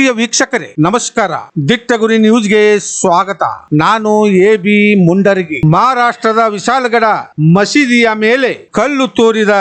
ಪ್ರಿಯ ವೀಕ್ಷಕರೇ, ನಮಸ್ಕಾರ. ದಿಟ್ಟಗುರಿ ನ್ಯೂಸ್ಗೆ ಸ್ವಾಗತ. ನಾನು ಎ ಬಿ ಮುಂಡರಗಿ. ಮಹಾರಾಷ್ಟ್ರದ ವಿಶಾಲಗಡ ಮಸೀದಿಯ ಮೇಲೆ ಕಲ್ಲು ತೋರಿದ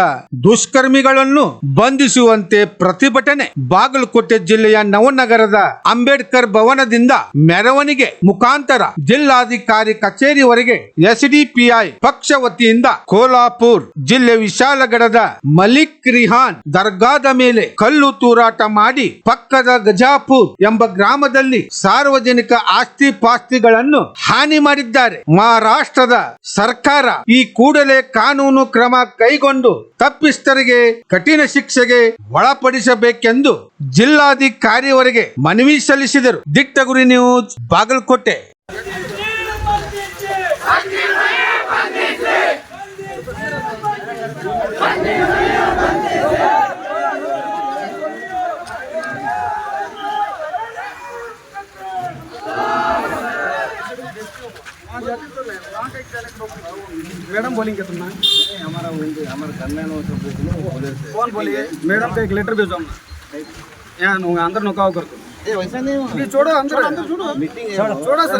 ದುಷ್ಕರ್ಮಿಗಳನ್ನು ಬಂಧಿಸುವಂತೆ ಪ್ರತಿಭಟನೆ ಬಾಗಲಕೋಟೆ ಜಿಲ್ಲೆಯ ನವನಗರದ ಅಂಬೇಡ್ಕರ್ ಭವನದಿಂದ ಮೆರವಣಿಗೆ ಮುಖಾಂತರ ಜಿಲ್ಲಾಧಿಕಾರಿ ಕಚೇರಿವರೆಗೆ ಎಸ್ಡಿಪಿಐ ಪಕ್ಷ ವತಿಯಿಂದ ಕೋಲಾಪುರ್ ಜಿಲ್ಲೆ ವಿಶಾಲಗಡದ ಮಲಿಕ್ ರಿಹಾನ್ ದರ್ಗಾದ ಮೇಲೆ ಕಲ್ಲು ತೂರಾಟ ಮಾಡಿ ಪಕ್ಕದ ಗಜಾಪುರ್ ಎಂಬ ಗ್ರಾಮದಲ್ಲಿ ಸಾರ್ವಜನಿಕ ಆಸ್ತಿ ಪಾಸ್ತಿಗಳನ್ನು ಹಾನಿ ಮಾಡಿದ್ದಾರೆ. ಮಹಾರಾಷ್ಟ್ರದ ಸರ್ಕಾರ ಈ ಕೂಡಲೇ ಕಾನೂನು ಕ್ರಮ ಕೈಗೊಂಡು ತಪ್ಪಿಸ್ತರಿಗೆ ಕಠಿಣ ಶಿಕ್ಷೆಗೆ ಒಳಪಡಿಸಬೇಕೆಂದು ಜಿಲ್ಲಾಧಿಕಾರಿಯವರಿಗೆ ಮನವಿ ಸಲ್ಲಿಸಿದರು. ದಿಟ್ಟಗುರಿ ನ್ಯೂಸ್ ಬಾಗಲಕೋಟೆ. मैडम बोलेंगे तुम ना हमारा उनके हमारे कन्या कौन बोलिए मैडम को एक लेटर भेजो यहाँ अंदर नौकाव कर वैसा नहीं ये छोड़ो अंदर। अंदर छोड़ो। मीटिंग है छोड़ो sir.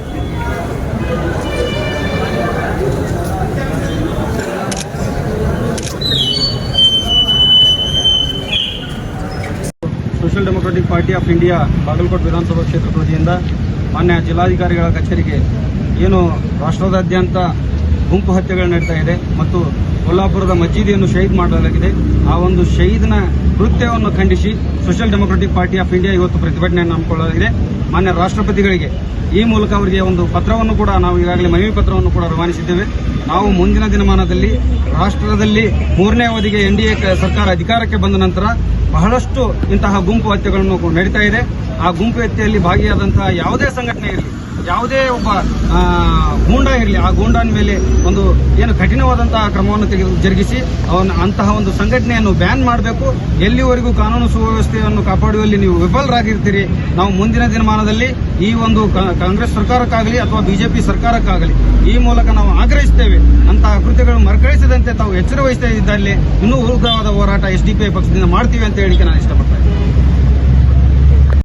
Social democratic party of India Bagalkote ವಿಧಾನಸಭಾ ಕ್ಷೇತ್ರದ ವತಿಯಿಂದ ಮಾನ್ಯ ಜಿಲ್ಲಾಧಿಕಾರಿಗಳ ಕಚೇರಿಗೆ ಏನು ರಾಷ್ಟ್ರದಾದ್ಯಂತ ಗುಂಪು ಹತ್ಯೆಗಳು ನಡೀತಾ ಇದೆ ಮತ್ತು ಕೊಲ್ಲಾಪುರದ ಮಸೀದಿಯನ್ನು ಶಹೀದ್ ಮಾಡಲಾಗಿದೆ. ಆ ಒಂದು ಶಹೀದ್ನ ಕೃತ್ಯವನ್ನು ಖಂಡಿಸಿ social democratic party of India ಇವತ್ತು ಪ್ರತಿಭಟನೆಯನ್ನು ಹಮ್ಮಿಕೊಳ್ಳಲಾಗಿದೆ. ಮಾನ್ಯ ರಾಷ್ಟ್ರಪತಿಗಳಿಗೆ ಈ ಮೂಲಕ ಅವರಿಗೆ ಒಂದು ಪತ್ರವನ್ನು ಕೂಡ ನಾವು ಈಗಾಗಲೇ ಮನವಿ ಪತ್ರವನ್ನು ಕೂಡ ರವಾನಿಸಿದ್ದೇವೆ. ನಾವು ಮುಂದಿನ ದಿನಮಾನದಲ್ಲಿ ರಾಷ್ಟ್ರದಲ್ಲಿ ಮೂರನೇ ಅವಧಿಗೆ ಎನ್ ಡಿ ಎ ಸರ್ಕಾರ ಅಧಿಕಾರಕ್ಕೆ ಬಂದ ನಂತರ ಬಹಳಷ್ಟು ಇಂತಹ ಗುಂಪು ಹತ್ಯೆಗಳನ್ನು ನಡೀತಾ ಇದೆ. ಆ ಗುಂಪು ಹತ್ಯೆಯಲ್ಲಿ ಭಾಗಿಯಾದಂತಹ ಯಾವುದೇ ಸಂಘಟನೆ ಇರಲಿ ಯಾವುದೇ ಒಬ್ಬ ಗೂಂಡ ಇರಲಿ, ಆ ಗೂಂಡನ ಮೇಲೆ ಒಂದು ಏನು ಕಠಿಣವಾದಂತಹ ಕ್ರಮವನ್ನು ತೆಗೆದು ಜರುಗಿಸಿ ಅವನ ಅಂತಹ ಒಂದು ಸಂಘಟನೆಯನ್ನು ಬ್ಯಾನ್ ಮಾಡಬೇಕು. ಎಲ್ಲಿವರೆಗೂ ಕಾನೂನು ಸುವ್ಯವಸ್ಥೆಯನ್ನು ಕಾಪಾಡುವಲ್ಲಿ ನೀವು ವಿಫಲರಾಗಿರ್ತೀರಿ, ನಾವು ಮುಂದಿನ ದಿನಮಾನದಲ್ಲಿ ಈ ಒಂದು ಕಾಂಗ್ರೆಸ್ ಸರ್ಕಾರಕ್ಕಾಗಲಿ ಅಥವಾ ಬಿಜೆಪಿ ಸರ್ಕಾರಕ್ಕಾಗಲಿ ಈ ಮೂಲಕ ನಾವು ಆಗ್ರಹಿಸುತ್ತೇವೆ ಅಂತಹ ಕೃತ್ಯಗಳು ಮರುಕಳಿಸದಂತೆ ತಾವು ಎಚ್ಚರ ವಹಿಸ್ತಾ ಇದ್ದಲ್ಲಿ ಇನ್ನೂ ಉಗ್ರವಾದ ಹೋರಾಟ ಎಸ್ ಡಿ ಪಿ ಪಕ್ಷದಿಂದ ಮಾಡ್ತೀವಿ ಅಂತ ಹೇಳಿಕೆ ನಾನು ಇಷ್ಟಪಡ್ತೇನೆ.